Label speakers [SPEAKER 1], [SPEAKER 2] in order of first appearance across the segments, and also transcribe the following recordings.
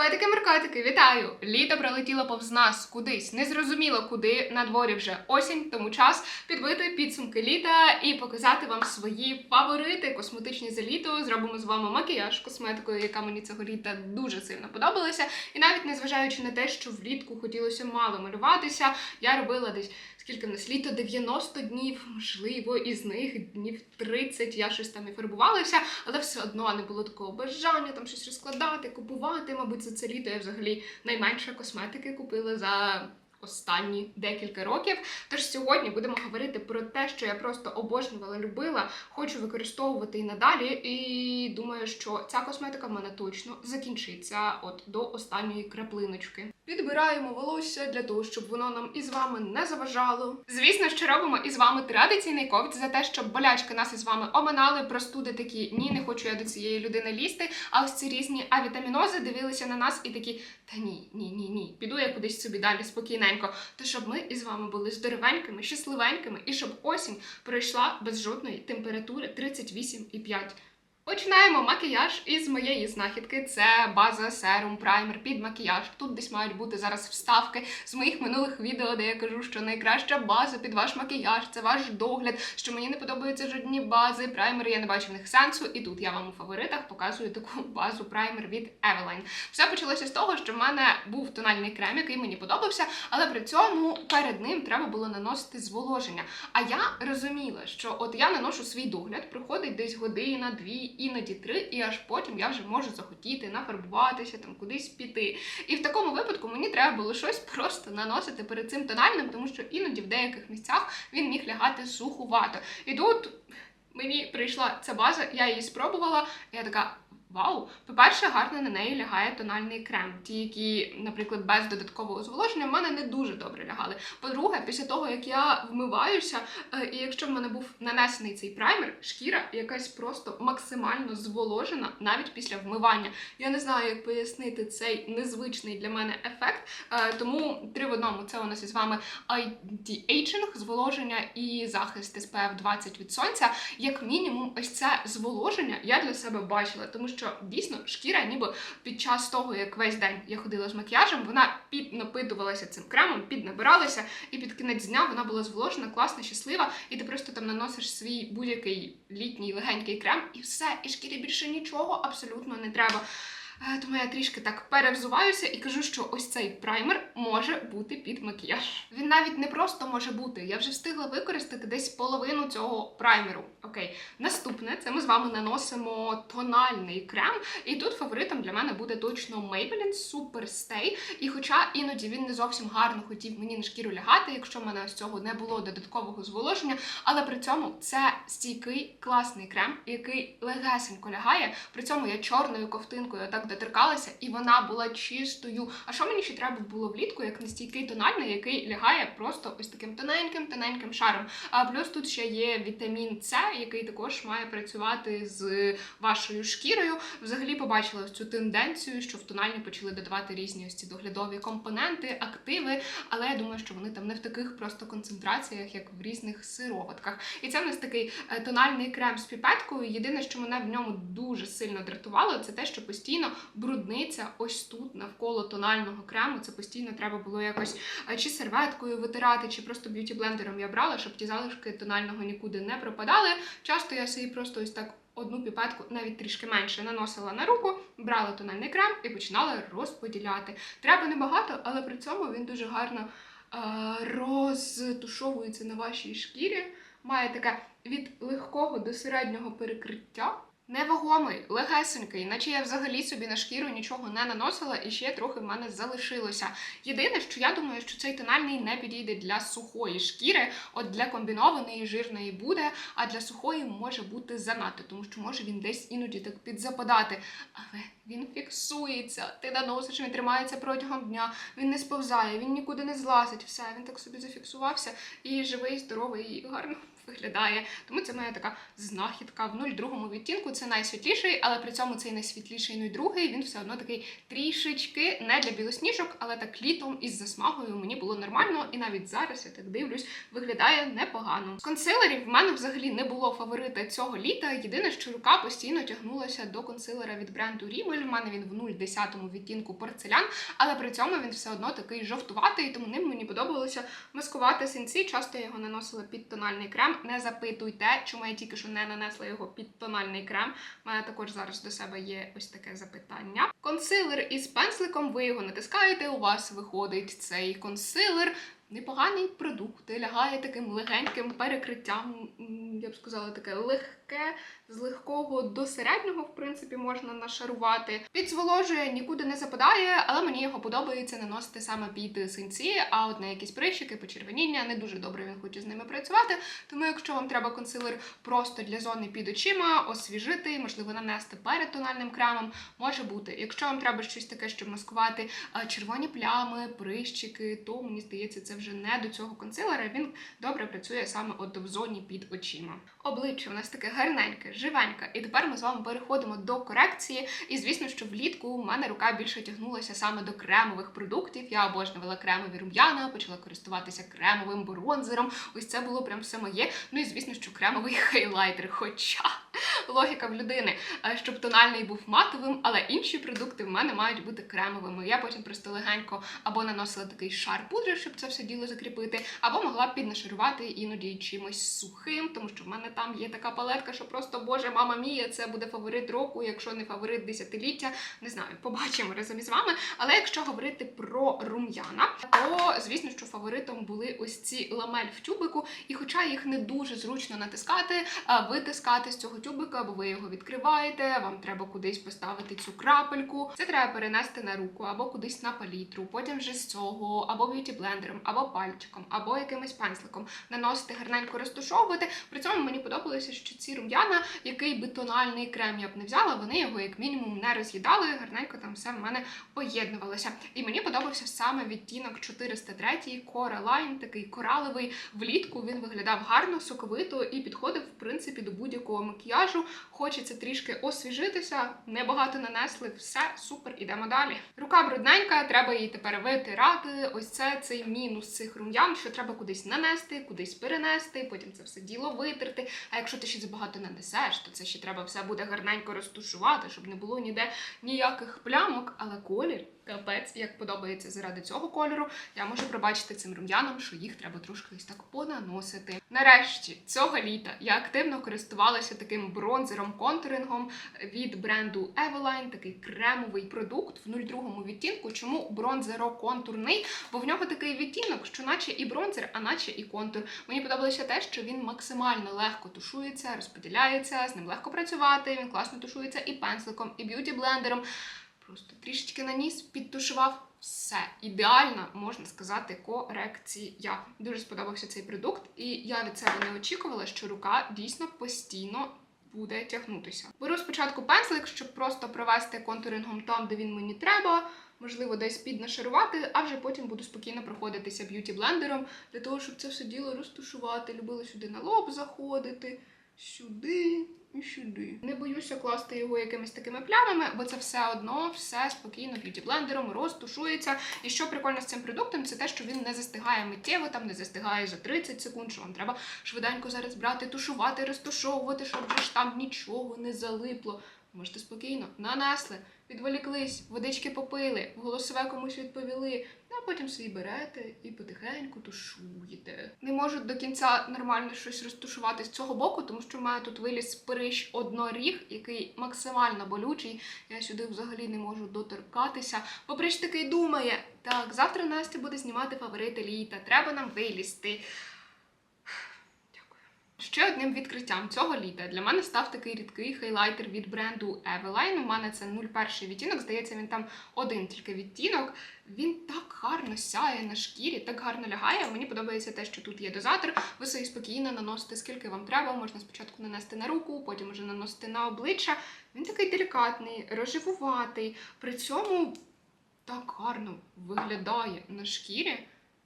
[SPEAKER 1] Котики меркотики, вітаю! Літо пролетіло повз нас кудись. Незрозуміло куди на дворі вже осінь, тому час підбити підсумки літа і показати вам свої фаворити косметичні за літо. Зробимо з вами макіяж косметикою, яка мені цього літа дуже сильно подобалася. І навіть незважаючи на те, що влітку хотілося мало малюватися, я робила десь скільки в нас літо 90 днів, можливо, із них днів 30 я щось там і фарбувалася, але все одно не було такого бажання там щось розкладати, купувати. Мабуть, за це літо я взагалі найменше косметики купила за. Останні декілька років. Тож сьогодні будемо говорити про те, що я просто обожнювала, любила, хочу використовувати і надалі. І думаю, що ця косметика в мене точно закінчиться от до останньої краплиночки. Підбираємо волосся для того, щоб воно нам із вами не заважало. Звісно, що робимо із вами традиційний ковт за те, щоб болячки нас із вами оминали, простуди такі ні, не хочу я до цієї людини лізти. А ось ці різні авітамінози дивилися на нас і такі: та ні, ні, ні, ні, піду я кудись собі далі спокійненько. То щоб ми із вами були здоровенькими, щасливенькими, і щоб осінь пройшла без жодної температури 38,5. Починаємо макіяж із моєї знахідки. Це база, серум, праймер під макіяж. Тут десь мають бути зараз вставки з моїх минулих відео, де я кажу, що найкраща база під ваш макіяж, це ваш догляд, що мені не подобаються жодні бази, праймери, я не бачу в них сенсу. І тут я вам у фаворитах показую таку базу праймер від Eveline. Все почалося з того, що в мене був тональний крем, який мені подобався, але при цьому перед ним треба було наносити зволоження. А я розуміла, що от я наношу свій догляд, проходить десь година, дві, іноді три, і аж потім я вже можу захотіти нафарбуватися, там кудись піти. І в такому випадку мені треба було щось просто наносити перед цим тональним, тому що іноді в деяких місцях він міг лягати сухувато. І тут мені прийшла ця база, я її спробувала, і я така. Вау! По-перше, гарно на неї лягає тональний крем. Ті, які, наприклад, без додаткового зволоження, в мене не дуже добре лягали. По-друге, після того, як я вмиваюся, е, і якщо в мене був нанесений цей праймер, шкіра якась просто максимально зволожена навіть після вмивання. Я не знаю, як пояснити цей незвичний для мене ефект. Е, Тому три в одному це у нас із вами anti-aging, зволоження і захист SPF 20 від сонця. Як мінімум, ось це зволоження я для себе бачила, тому що дійсно шкіра, ніби під час того, як весь день я ходила з макіяжем, вона піднапитувалася цим кремом, піднабиралася, і під кінець дня вона була зволожена, класна, щаслива, і ти просто там наносиш свій будь-який літній легенький крем, і все, і шкірі більше нічого абсолютно не треба. Е, Тому я трішки так перевзуваюся і кажу, що ось цей праймер може бути під макіяж. Він навіть не просто може бути. Я вже встигла використати десь половину цього праймеру. Окей, наступне це ми з вами наносимо тональний крем. І тут фаворитом для мене буде точно Maybelline Super Stay. І хоча іноді він не зовсім гарно хотів мені на шкіру лягати, якщо в мене ось цього не було додаткового зволоження, але при цьому це стійкий класний крем, який легесенько лягає. При цьому я чорною ковтинкою так доторкалася, і вона була чистою. А що мені ще треба було влітку, як нестійкий тональний, який лягає просто ось таким тоненьким, тоненьким шаром. А плюс тут ще є вітамін С, який також має працювати з вашою шкірою. Взагалі побачила цю тенденцію, що в тональні почали додавати різні ось ці доглядові компоненти, активи, але я думаю, що вони там не в таких просто концентраціях, як в різних сироватках. І це в нас такий е, тональний крем з піпеткою. Єдине, що мене в ньому дуже сильно дратувало, це те, що постійно брудниця ось тут навколо тонального крему. Це постійно треба було якось е, чи серветкою витирати, чи просто б'юті-блендером я брала, щоб ті залишки тонального нікуди не пропадали. Часто я собі просто ось так. Одну піпетку, навіть трішки менше, наносила на руку, брала тональний крем і починала розподіляти. Треба небагато, але при цьому він дуже гарно е, розтушовується на вашій шкірі. Має таке від легкого до середнього перекриття. Невагомий, легесенький, наче я взагалі собі на шкіру нічого не наносила, і ще трохи в мене залишилося. Єдине, що я думаю, що цей тональний не підійде для сухої шкіри, от для комбінованої жирної буде, а для сухої може бути занадто, тому що може він десь іноді так підзападати. Але він фіксується. Ти наносиш, він тримається протягом дня, він не сповзає, він нікуди не злазить. Все, він так собі зафіксувався і живий, здоровий і гарно виглядає. Тому це моя така знахідка в 02 відтінку. Це найсвітліший, але при цьому цей найсвітліший 02 він все одно такий трішечки не для білосніжок, але так літом із засмагою мені було нормально, і навіть зараз я так дивлюсь, виглядає непогано. З консилерів в мене взагалі не було фаворита цього літа. Єдине, що рука постійно тягнулася до консилера від бренду Rimmel. В мене він в 0,10 відтінку порцелян, але при цьому він все одно такий жовтуватий, тому ним мені подобалося маскувати синці. Часто я його наносила під тональний крем. Не запитуйте, чому я тільки що не нанесла його під тональний крем. У мене також зараз до себе є ось таке запитання. Консилер із пензликом, ви його натискаєте, у вас виходить цей консилер. Непоганий продукт, лягає таким легеньким перекриттям, я б сказала, таке легке, з легкого до середнього, в принципі, можна нашарувати. Підзволожує, нікуди не западає, але мені його подобається наносити саме під синці, а от на якісь прищики, почервоніння, не дуже добре він хоче з ними працювати. Тому, якщо вам треба консилер просто для зони під очима, освіжити, можливо, нанести перед тональним кремом, може бути. Якщо вам треба щось таке, щоб маскувати червоні плями, прищики, то мені здається, це вже не до цього консилера. Він добре працює саме от в зоні під очима. Обличчя у нас таке гарненьке, живеньке. І тепер ми з вами переходимо до корекції. І звісно, що влітку у мене рука більше тягнулася саме до кремових продуктів. Я обожнювала кремові рум'яна, почала користуватися кремовим бронзером. Ось це було прям все моє. Ну і звісно, що кремовий хейлайтер. Хоча логіка в людини, е, щоб тональний був матовим, але інші продукти в мене мають бути кремовими. Я потім просто легенько або наносила такий шар пудри, щоб це все діло закріпити, або могла піднашарувати іноді чимось сухим, тому що в мене там є така палетка, що просто боже, мама мія, це буде фаворит року, якщо не фаворит десятиліття. Не знаю, побачимо разом із вами. Але якщо говорити про рум'яна, то звісно, що фаворитом були ось ці ламель в тюбику, і хоча їх не дуже зручно натискати, витискати з цього тюбика, бо ви його відкриваєте, вам треба кудись поставити цю крапельку. Це треба перенести на руку або кудись на палітру, потім вже з цього, або б'юті блендером, або пальчиком, або якимось пензликом наносити гарненько розтушовувати. При цьому мені подобалося, що ці рум'яна, який би тональний крем я б не взяла, вони його як мінімум не роз'їдали. Гарненько там все в мене поєднувалося. І мені подобався саме відтінок 403 Coraline, такий кораловий. Влітку він виглядав гарно, соковито і підходив, в принципі, до будь-якого макіяжу. Хочеться трішки освіжитися, небагато нанесли, все супер, ідемо далі. Рука брудненька, треба її тепер витирати. Ось це цей мінус цих рум'ян, що треба кудись нанести, кудись перенести, потім це все діло витерти. А якщо ти ще забагато нанесеш, то це ще треба все буде гарненько розтушувати, щоб не було ніде ніяких плямок, але колір. Капець, як подобається заради цього кольору, я можу пробачити цим рум'янам, що їх треба трошки ось так понаносити. Нарешті цього літа я активно користувалася таким бронзером контурингом від бренду Eveline, такий кремовий продукт в 02 відтінку. Чому бронзеро контурний? Бо в нього такий відтінок, що наче і бронзер, а наче і контур. Мені подобалося те, що він максимально легко тушується, розподіляється, з ним легко працювати. Він класно тушується і пензликом, і б'юті блендером. Просто трішечки наніс, підтушував. Все ідеально, можна сказати, корекція. Дуже сподобався цей продукт, і я від себе не очікувала, що рука дійсно постійно буде тягнутися. Беру спочатку пензлик, щоб просто провести контурингом там, де він мені треба. Можливо, десь піднашарувати, а вже потім буду спокійно проходитися б'юті блендером для того, щоб це все діло розтушувати. Любила сюди на лоб заходити, сюди і сюди. Не боюся класти його якимись такими плямами, бо це все одно все спокійно б'юті блендером розтушується. І що прикольно з цим продуктом, це те, що він не застигає миттєво, там не застигає за 30 секунд, що вам треба швиденько зараз брати, тушувати, розтушовувати, щоб ж там нічого не залипло. Можете спокійно нанесли, відволіклись, водички попили, в голосове комусь відповіли, ну, а потім собі берете і потихеньку тушуєте. Не можу до кінця нормально щось розтушувати з цього боку, тому що в мене тут виліз спирищ одноріг, який максимально болючий. Я сюди взагалі не можу доторкатися. Бо прищ такий думає: так, завтра Настя буде знімати фаворити літа, треба нам вилізти. Ще одним відкриттям цього літа для мене став такий рідкий хайлайтер від бренду Eveline. У мене це 01 відтінок. Здається, він там один тільки відтінок. Він так гарно сяє на шкірі, так гарно лягає. Мені подобається те, що тут є дозатор. Ви собі спокійно наносите скільки вам треба. Можна спочатку нанести на руку, потім вже наносити на обличчя. Він такий делікатний, розживуватий. При цьому так гарно виглядає на шкірі.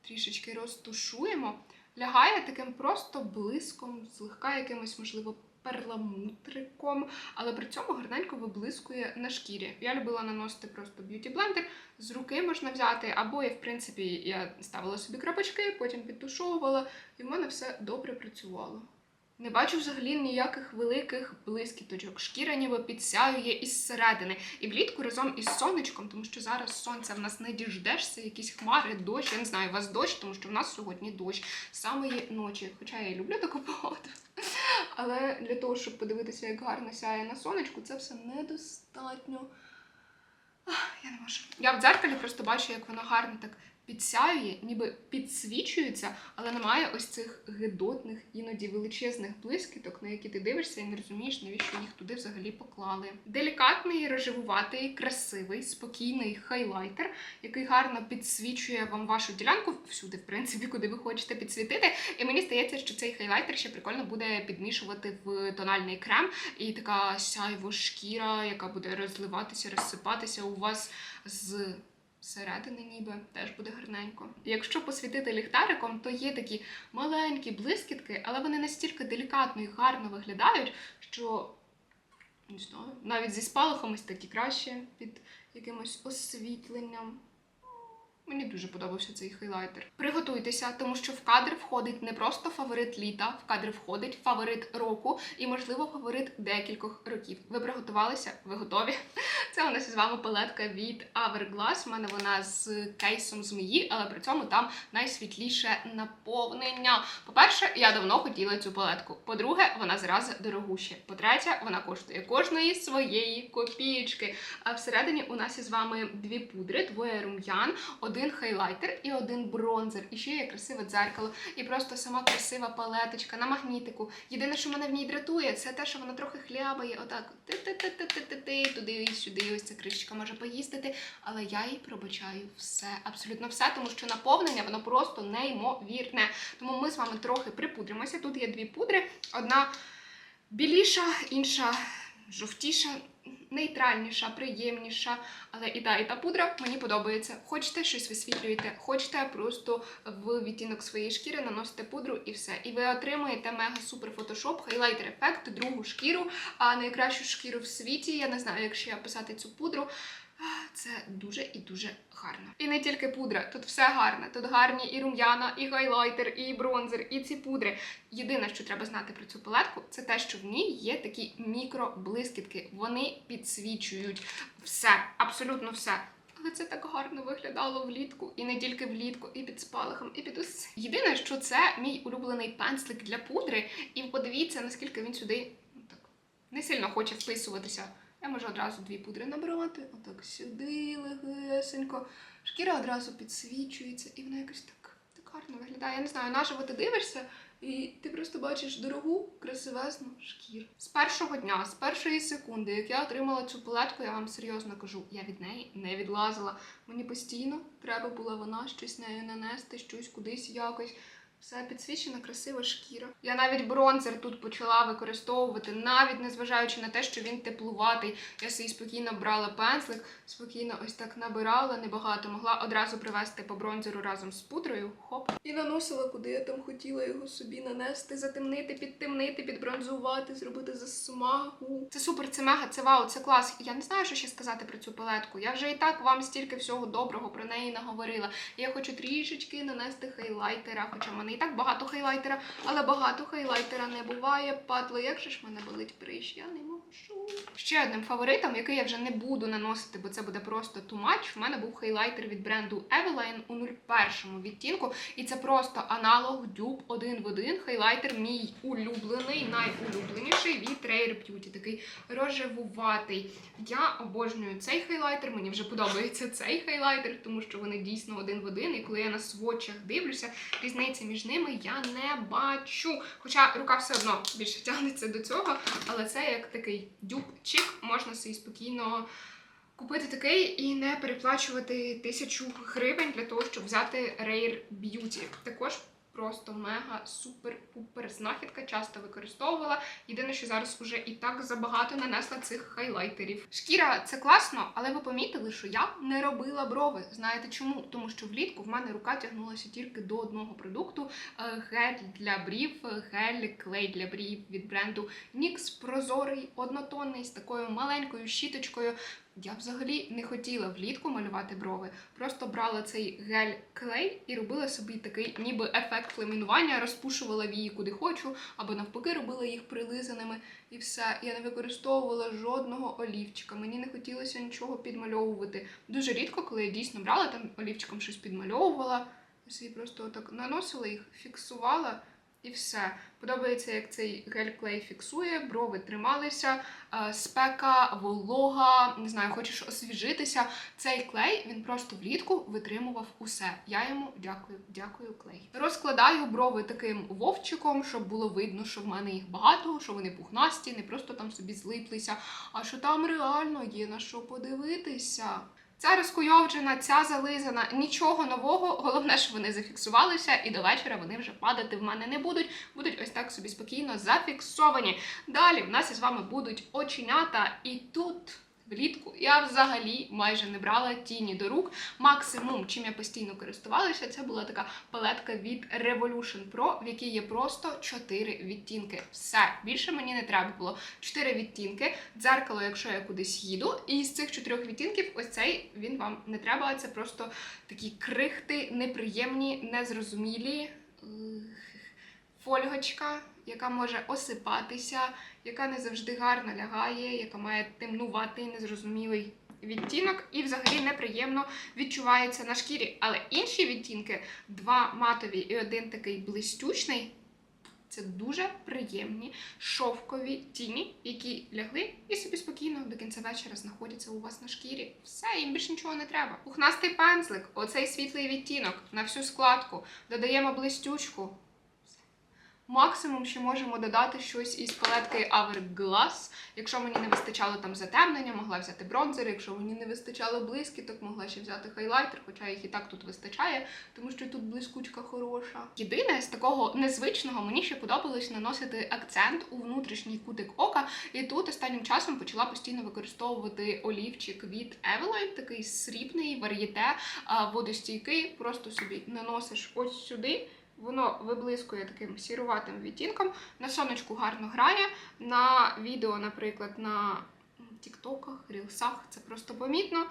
[SPEAKER 1] Трішечки розтушуємо. Лягає таким просто блиском, злегка якимось, можливо, перламутриком, але при цьому гарненько виблискує на шкірі. Я любила наносити просто б'юті блендер, з руки можна взяти, або я, в принципі, я ставила собі крапочки, потім підтушовувала, і в мене все добре працювало. Не бачу взагалі ніяких великих блискіточок. Шкіра ніби підсяює із середини. І влітку разом із сонечком, тому що зараз сонця в нас не діждешся, якісь хмари, дощ. Я не знаю, у вас дощ, тому що в нас сьогодні дощ самої ночі. Хоча я і люблю таку погоду. Але для того, щоб подивитися, як гарно сяє на сонечку, це все недостатньо. Я не можу. Я в дзеркалі просто бачу, як воно гарно так підсяює, ніби підсвічується, але немає ось цих гидотних, іноді величезних блискіток, на які ти дивишся і не розумієш, навіщо їх туди взагалі поклали. Делікатний, рожевуватий, красивий, спокійний хайлайтер, який гарно підсвічує вам вашу ділянку всюди, в принципі, куди ви хочете підсвітити. І мені здається, що цей хайлайтер ще прикольно буде підмішувати в тональний крем, і така сяйво шкіра, яка буде розливатися, розсипатися у вас з. Середини ніби теж буде гарненько. Якщо посвітити ліхтариком, то є такі маленькі блискітки, але вони настільки делікатно і гарно виглядають, що не знаю, навіть зі спалахом ось такі краще під якимось освітленням. Мені дуже подобався цей хайлайтер. Приготуйтеся, тому що в кадр входить не просто фаворит літа, в кадр входить фаворит року і, можливо, фаворит декількох років. Ви приготувалися? Ви готові? Це у нас із вами палетка від Hourglass. У мене вона з кейсом змії, але при цьому там найсвітліше наповнення. По-перше, я давно хотіла цю палетку. По-друге, вона зразу дорогуща. По-третє, вона коштує кожної своєї копійки. А всередині у нас із вами дві пудри, двоє рум'ян, один хайлайтер і один бронзер. І ще є красиве дзеркало. І просто сама красива палеточка на магнітику. Єдине, що мене в ній дратує, це те, що вона трохи хлябає. Отак ти-ти-ти-ти-ти-ти, туди і сюди. Ось ця кришечка може поїздити. Але я їй пробачаю все, абсолютно все, тому що наповнення воно просто неймовірне. Тому ми з вами трохи припудримося. Тут є дві пудри: одна біліша, інша жовтіша. Нейтральніша, приємніша, але і та, і та пудра мені подобається. Хочете щось висвітлюєте, хочете просто в відтінок своєї шкіри наносите пудру і все. І ви отримуєте мега супер фотошоп, хайлайтер ефект, другу шкіру, а найкращу шкіру в світі. Я не знаю, якщо я писати цю пудру. Це дуже і дуже гарно. І не тільки пудра, тут все гарне. Тут гарні і рум'яна, і хайлайтер, і бронзер, і ці пудри. Єдине, що треба знати про цю палетку, це те, що в ній є такі мікроблискітки. Вони підсвічують все, абсолютно все. Але це так гарно виглядало влітку, і не тільки влітку, і під спалахом, і під усе. Єдине, що це мій улюблений пензлик для пудри, і подивіться, наскільки він сюди ну, так не сильно хоче вписуватися. Я можу одразу дві пудри набирати, отак сюди легесенько. Шкіра одразу підсвічується, і вона якось так, так гарно виглядає. Я не знаю, наживо ти дивишся, і ти просто бачиш дорогу, красивезну шкіру. З першого дня, з першої секунди, як я отримала цю палетку, я вам серйозно кажу, я від неї не відлазила. Мені постійно треба була вона щось нею нанести, щось кудись якось. Все підсвічена, красива шкіра. Я навіть бронзер тут почала використовувати, навіть незважаючи на те, що він теплуватий. Я собі спокійно брала пензлик, спокійно ось так набирала небагато. Могла одразу привезти по бронзеру разом з пудрою. Хоп. І наносила, куди я там хотіла його собі нанести, затемнити, підтемнити, підбронзувати, зробити засмагу. Це супер, це мега, це вау, це клас. Я не знаю, що ще сказати про цю палетку. Я вже і так вам стільки всього доброго про неї наговорила. Я хочу трішечки нанести хайлайтера, хоча мене і так багато хайлайтера, але багато хайлайтера не буває. Падло, як же ж мене болить прищ, я не можу. Ще одним фаворитом, який я вже не буду наносити, бо це буде просто too much, в мене був хайлайтер від бренду Eveline у 01 відтінку. І це просто аналог дюб один в один. Хайлайтер мій улюблений, найулюбленіший від Rare Beauty. Такий рожевуватий. Я обожнюю цей хайлайтер, мені вже подобається цей хайлайтер, тому що вони дійсно один в один. І коли я на сводчах дивлюся, різниці між ними я не бачу. Хоча рука все одно більше тягнеться до цього, але це як такий дюбчик, можна собі спокійно. Купити такий і не переплачувати тисячу гривень для того, щоб взяти Rare Beauty. Також Просто мега супер-пупер знахідка, часто використовувала. Єдине, що зараз уже і так забагато нанесла цих хайлайтерів. Шкіра це класно, але ви помітили, що я не робила брови. Знаєте чому? Тому що влітку в мене рука тягнулася тільки до одного продукту: е, гель для брів, е, гель клей для брів від бренду NYX прозорий, однотонний з такою маленькою щіточкою. Я взагалі не хотіла влітку малювати брови. Просто брала цей гель клей і робила собі такий, ніби ефект ламінування, розпушувала вії куди хочу, або навпаки робила їх прилизаними і все. Я не використовувала жодного олівчика. Мені не хотілося нічого підмальовувати. Дуже рідко, коли я дійсно брала там олівчиком щось підмальовувала. Я собі просто отак наносила їх, фіксувала. І все. Подобається, як цей гель-клей фіксує, брови трималися, е, спека, волога, не знаю, хочеш освіжитися. Цей клей він просто влітку витримував усе. Я йому дякую, дякую, клей. Розкладаю брови таким вовчиком, щоб було видно, що в мене їх багато, що вони пухнасті, не просто там собі злиплися, а що там реально є на що подивитися. Ця розкуйовджена, ця зализана, нічого нового. Головне, що вони зафіксувалися, і до вечора вони вже падати в мене не будуть. Будуть ось так собі спокійно зафіксовані. Далі в нас із вами будуть оченята, і тут. Влітку я взагалі майже не брала тіні до рук. Максимум, чим я постійно користувалася, це була така палетка від Revolution Pro, в якій є просто 4 відтінки. Все більше мені не треба було. 4 відтінки, дзеркало, якщо я кудись їду. І з цих чотирьох відтінків, ось цей він вам не треба. Це просто такі крихти, неприємні, незрозумілі. Фольгочка, яка може осипатися, яка не завжди гарно лягає, яка має темнуватий, незрозумілий відтінок, і взагалі неприємно відчувається на шкірі. Але інші відтінки, два матові і один такий блистючний. Це дуже приємні шовкові тіні, які лягли і собі спокійно до кінця вечора знаходяться у вас на шкірі. Все, їм більше нічого не треба. Пухнастий пензлик, оцей світлий відтінок на всю складку. Додаємо блистючку. Максимум, що можемо додати щось із палетки Hourglass. Якщо мені не вистачало там затемнення, могла взяти бронзер. Якщо мені не вистачало блискіток, могла ще взяти хайлайтер, хоча їх і так тут вистачає, тому що тут блискучка хороша. Єдине з такого незвичного мені ще подобалось наносити акцент у внутрішній кутик ока. І тут останнім часом почала постійно використовувати олівчик від Eveline, такий срібний вар'єте, водостійкий. Просто собі наносиш ось сюди. Воно виблискує таким сіруватим відтінком. На сонечку гарно грає. На відео, наприклад, на тіктоках, рілсах це просто помітно.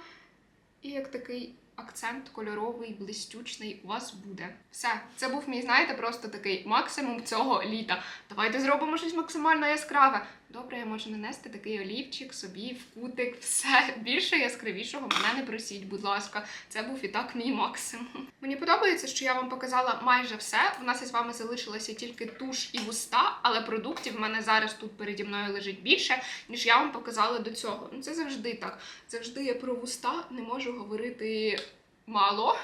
[SPEAKER 1] І як такий акцент кольоровий, блистючний у вас буде. Все, це був мій, знаєте, просто такий максимум цього літа. Давайте зробимо щось максимально яскраве. Добре, я можу нанести такий олівчик собі в кутик. Все більше яскравішого мене не просіть, будь ласка. Це був і так мій максимум. Мені подобається, що я вам показала майже все. У нас із вами залишилося тільки туш і вуста, але продуктів в мене зараз тут переді мною лежить більше, ніж я вам показала до цього. Ну це завжди так. Завжди я про вуста не можу говорити мало,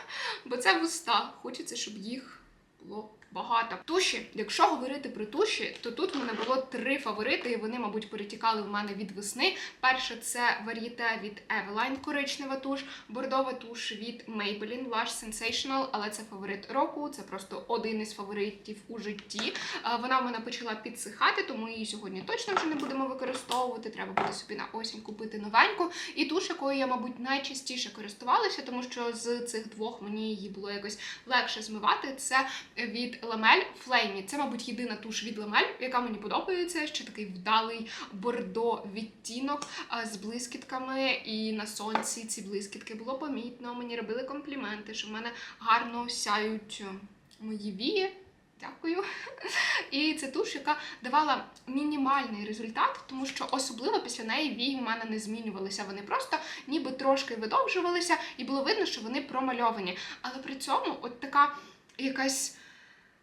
[SPEAKER 1] бо це вуста. Хочеться, щоб їх було. Багато туші. Якщо говорити про туші, то тут в мене було три фаворити, і вони, мабуть, перетікали в мене від весни. Перше це вар'єте від Eveline, коричнева туш, бордова туш від Maybelline Lush Sensational, але це фаворит року. Це просто один із фаворитів у житті. Е, Вона в мене почала підсихати, тому її сьогодні точно вже не будемо використовувати. Треба буде собі на осінь купити новеньку. І туш, якою я, мабуть, найчастіше користувалася, тому що з цих двох мені її було якось легше змивати. Це від Ламель Флеймі. Це, мабуть, єдина туш від Ламель, яка мені подобається. Ще такий вдалий бордо відтінок з блискітками. І на сонці ці блискітки було помітно. Мені робили компліменти, що в мене гарно сяють е, мої вії. Дякую. І це туш, яка давала мінімальний результат, тому що особливо після неї вії в мене не змінювалися. Вони просто ніби трошки видовжувалися, і було видно, що вони промальовані. Але при цьому от така якась.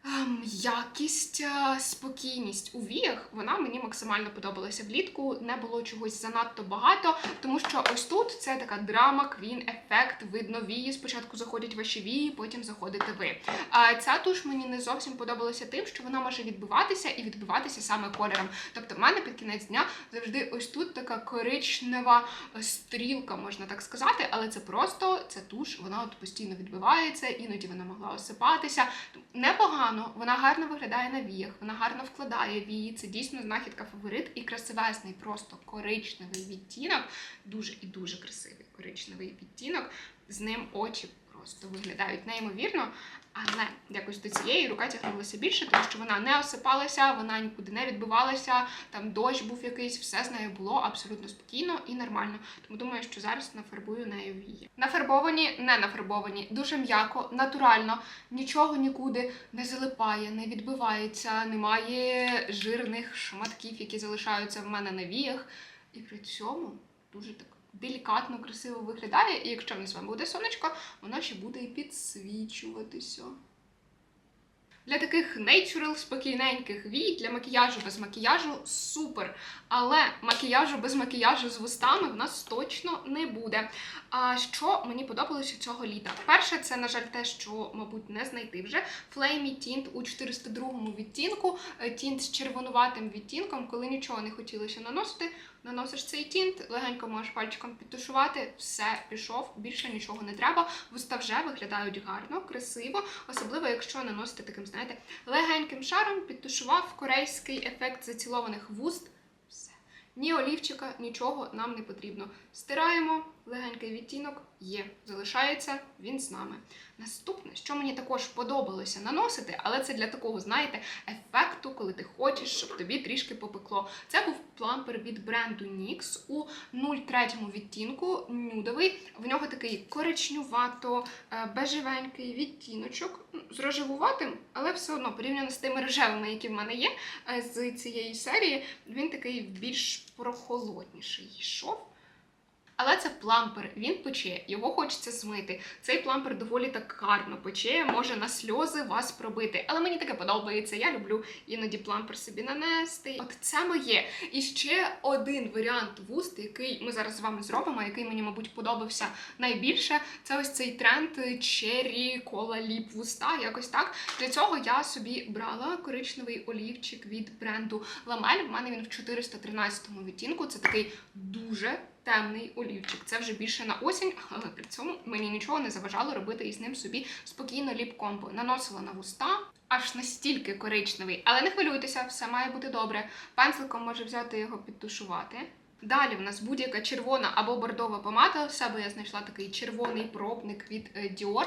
[SPEAKER 1] Ем, Якість, е, спокійність у віях, вона мені максимально подобалася влітку. Не було чогось занадто багато, тому що ось тут це така драма, квін, ефект. Видно вії. Спочатку заходять ваші вії, потім заходите ви. А ця туш мені не зовсім подобалася тим, що вона може відбиватися і відбиватися саме кольором. Тобто, в мене під кінець дня завжди ось тут така коричнева е, стрілка, можна так сказати, але це просто це туш, вона от постійно відбивається, іноді вона могла осипатися. Непогано, непогано. Вона гарно виглядає на віях, вона гарно вкладає вії. Це дійсно знахідка фаворит і красивесний, просто коричневий відтінок. Дуже і дуже красивий коричневий відтінок. З ним очі просто виглядають неймовірно. Але якось до цієї рука тягнулася більше, тому що вона не осипалася, вона нікуди не відбивалася. Там дощ був якийсь, все з нею було абсолютно спокійно і нормально. Тому думаю, що зараз нафарбую нею вії. Нафарбовані, не нафарбовані, дуже м'яко, натурально, нічого нікуди не залипає, не відбивається, немає жирних шматків, які залишаються в мене на віях. І при цьому дуже так делікатно, красиво виглядає. І якщо в нас вами буде сонечко, воно ще буде і підсвічуватися. Для таких natural, спокійненьких вій, для макіяжу без макіяжу супер. Але макіяжу без макіяжу з вустами в нас точно не буде. А що мені подобалося цього літа? Перше, це, на жаль, те, що, мабуть, не знайти вже. Flamey Tint у 402 відтінку, е, тінт з червонуватим відтінком, коли нічого не хотілося наносити. Наносиш цей тінт, легенько можеш пальчиком підтушувати, все пішов, більше нічого не треба. Вуста вже виглядають гарно, красиво, особливо якщо наносити таким, знаєте, легеньким шаром, підтушував корейський ефект зацілованих вуст. Все. Ні олівчика, нічого нам не потрібно. Стираємо, легенький відтінок є, залишається він з нами. Наступне, що мені також подобалося наносити, але це для такого, знаєте, ефекту, коли ти хочеш, щоб тобі трішки попекло. Це був плампер від бренду NYX у 03 відтінку, нюдовий. В нього такий коричнювато, е, бежевенький відтіночок, ну, з рожевуватим, але все одно порівняно з тими рожевими, які в мене є е, з цієї серії, він такий більш прохолодніший йшов. Але це плампер, він пече, його хочеться змити. Цей плампер доволі так гарно пече, може на сльози вас пробити. Але мені таке подобається. Я люблю іноді плампер собі нанести. От це моє. І ще один варіант вуст, який ми зараз з вами зробимо, який мені, мабуть, подобався найбільше. Це ось цей тренд черрі, кола, ліп, вуста, якось так. Для цього я собі брала коричневий олівчик від бренду Ламель. В мене він в 413 відтінку. Це такий дуже темний олівчик. Це вже більше на осінь, але при цьому мені нічого не заважало робити із ним собі спокійно ліп-комбо. Наносила на вуста. Аж настільки коричневий, але не хвилюйтеся, все має бути добре. Пензликом може взяти його підтушувати. Далі в нас будь-яка червона або бордова помада. У себе я знайшла такий червоний пробник від е, Dior.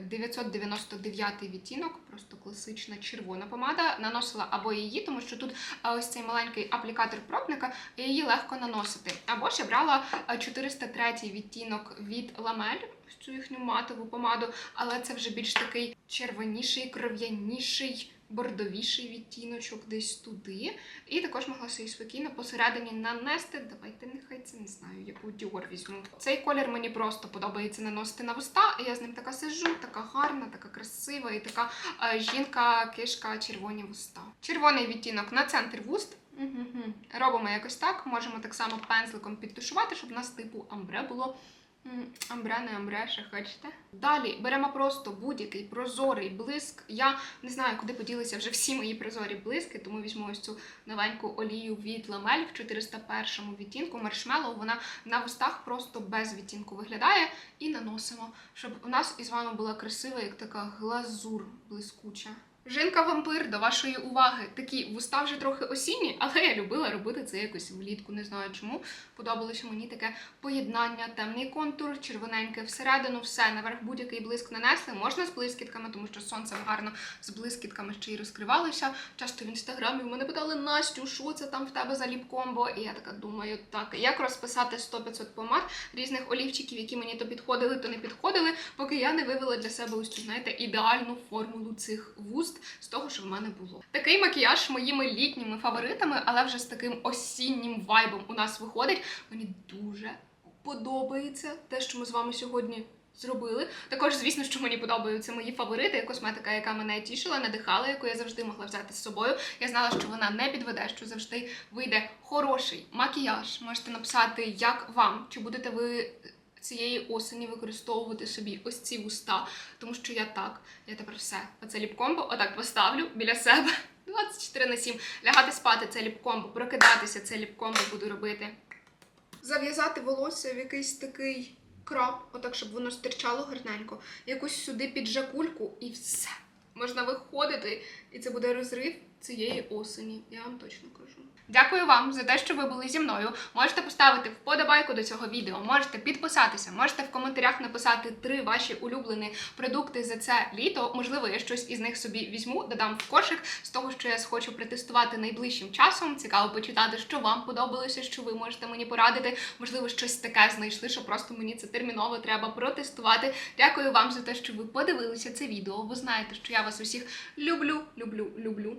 [SPEAKER 1] 999 відтінок, просто класична червона помада. Наносила або її, тому що тут е, ось цей маленький аплікатор пробника, її легко наносити. Або ж я брала е, 403 відтінок від Lamel, ось цю їхню матову помаду, але це вже більш такий червоніший, кров'яніший. Бордовіший відтіночок десь туди. І також могла собі спокійно посередині нанести. Давайте нехай це не знаю, яку Dior візьму. Цей колір мені просто подобається наносити на вуста. Я з ним така сижу, така гарна, така красива і така е, жінка-кишка червоні вуста. Червоний відтінок на центр вуст. Угу. Робимо якось так. Можемо так само пензликом підтушувати, щоб у нас типу амбре було. Амбре, не амбре, ще хочете. Далі беремо просто будь-який прозорий блиск. Я не знаю, куди поділися вже всі мої прозорі блиски, тому візьму ось цю новеньку олію від Ламель в 401 відтінку маршмеллоу. Вона на вустах просто без відтінку виглядає. І наносимо, щоб у нас із вами була красива, як така глазур блискуча. Жінка вампир до вашої уваги. Такі вуста вже трохи осінні, але я любила робити це якось влітку. Не знаю чому. Подобалося мені таке поєднання, темний контур, червоненьке всередину, все наверх будь-який блиск нанесли. Можна з блискітками, тому що сонце гарно з блискітками ще й розкривалося. Часто в інстаграмі мене питали Настю, що це там в тебе за ліп-комбо? І я така думаю, так як розписати 100-500 помад різних олівчиків, які мені то підходили, то не підходили, поки я не вивела для себе ось знаєте, ідеальну формулу цих вуст з того, що в мене було. Такий макіяж моїми літніми фаворитами, але вже з таким осіннім вайбом у нас виходить. Мені дуже подобається те, що ми з вами сьогодні. Зробили. Також, звісно, що мені подобаються мої фаворити, косметика, яка мене тішила, надихала, яку я завжди могла взяти з собою. Я знала, що вона не підведе, що завжди вийде хороший макіяж. Можете написати, як вам, чи будете ви цієї осені використовувати собі ось ці вуста, тому що я так, я тепер все. Оце ліпкомбо, отак поставлю біля себе 24 на 7. Лягати спати це ліпкомбо, прокидатися це ліпкомбо буду робити. Зав'язати волосся в якийсь такий крап, отак, щоб воно стирчало гарненько, якусь сюди піджакульку і все. можна виходити, і це буде розрив цієї осені. Я вам точно кажу. Дякую вам за те, що ви були зі мною. Можете поставити вподобайку до цього відео, можете підписатися, можете в коментарях написати три ваші улюблені продукти за це літо. Можливо, я щось із них собі візьму, додам в кошик з того, що я схочу протестувати найближчим часом. Цікаво почитати, що вам подобалося, що ви можете мені порадити. Можливо, щось таке знайшли, що просто мені це терміново треба протестувати. Дякую вам за те, що ви подивилися це відео. Ви знаєте, що я вас усіх люблю, люблю, люблю.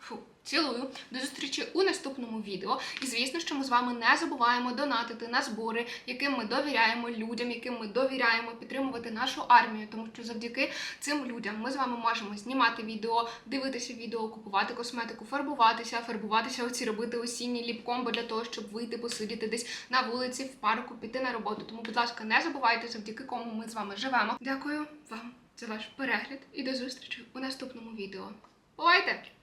[SPEAKER 1] Фу, цілую. До зустрічі у наступному відео. І звісно, що ми з вами не забуваємо донатити на збори, яким ми довіряємо людям, яким ми довіряємо підтримувати нашу армію, тому що завдяки цим людям ми з вами можемо знімати відео, дивитися відео, купувати косметику, фарбуватися, фарбуватися, оці робити осінні ліпкомбо для того, щоб вийти посидіти десь на вулиці, в парку, піти на роботу. Тому, будь ласка, не забувайте, завдяки кому ми з вами живемо. Дякую вам за ваш перегляд і до зустрічі у наступному відео. Бувайте!